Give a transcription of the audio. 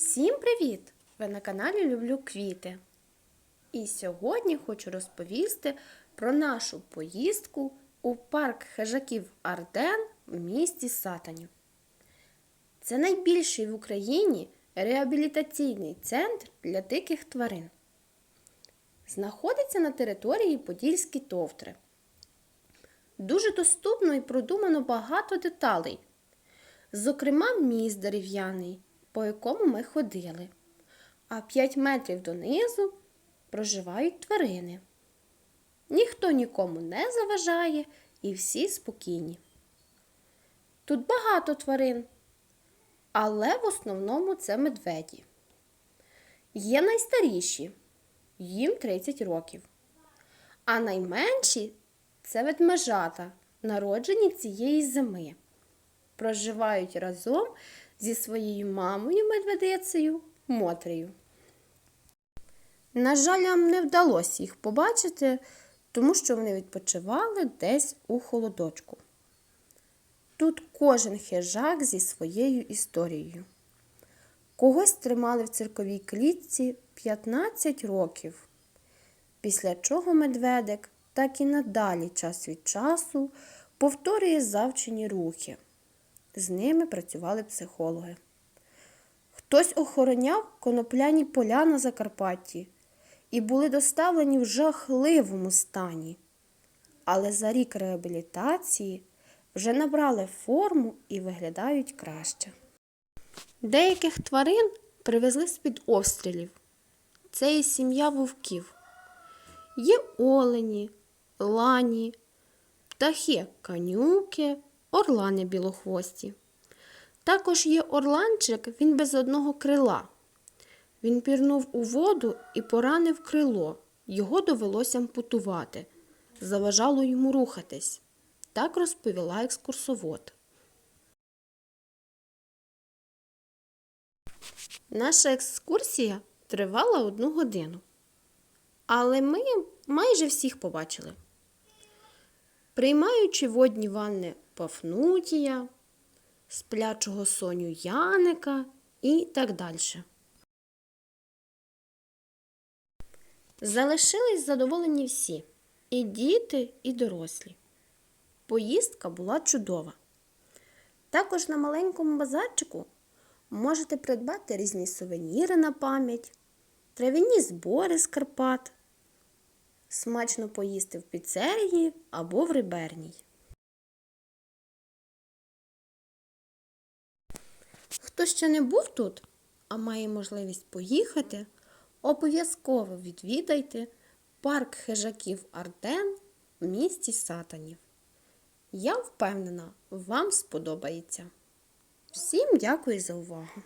Всім привіт! Ви на каналі Люблю Квіти. І сьогодні хочу розповісти про нашу поїздку у парк хижаків Арден в місті Сатанів. Це найбільший в Україні реабілітаційний центр для диких тварин. Знаходиться на території Подільські товтри. Дуже доступно і продумано багато деталей. Зокрема, міст дерев'яний, по якому ми ходили. А 5 метрів донизу проживають тварини. Ніхто нікому не заважає і всі спокійні. Тут багато тварин, але в основному це медведі. Є найстаріші, їм 30 років. А найменші це ведмежата, народжені цієї зими проживають разом зі своєю мамою медведицею Мотрею. На жаль, нам не вдалося їх побачити, тому що вони відпочивали десь у холодочку. Тут кожен хижак зі своєю історією. Когось тримали в цирковій клітці 15 років, після чого медведик так і надалі час від часу повторює завчені рухи. З ними працювали психологи. Хтось охороняв конопляні поля на Закарпатті і були доставлені в жахливому стані. Але за рік реабілітації вже набрали форму і виглядають краще. Деяких тварин привезли з-під обстрілів. Це і сім'я вовків. Є олені, лані, птахи канюки, орлани білохвості. Також є орланчик, він без одного крила. Він пірнув у воду і поранив крило. Його довелося ампутувати. Заважало йому рухатись. Так розповіла екскурсовод. Наша екскурсія тривала одну годину. Але ми майже всіх побачили. Приймаючи водні ванни Пафнутія, сплячого соню Яника і так далі. Залишились задоволені всі і діти, і дорослі. Поїздка була чудова. Також на маленькому базарчику можете придбати різні сувеніри на пам'ять, трав'яні збори з Карпат, смачно поїсти в піцерії або в риберній. Хто ще не був тут, а має можливість поїхати, обов'язково відвідайте парк хижаків Арден в місті Сатанів. Я впевнена, вам сподобається. Всім дякую за увагу!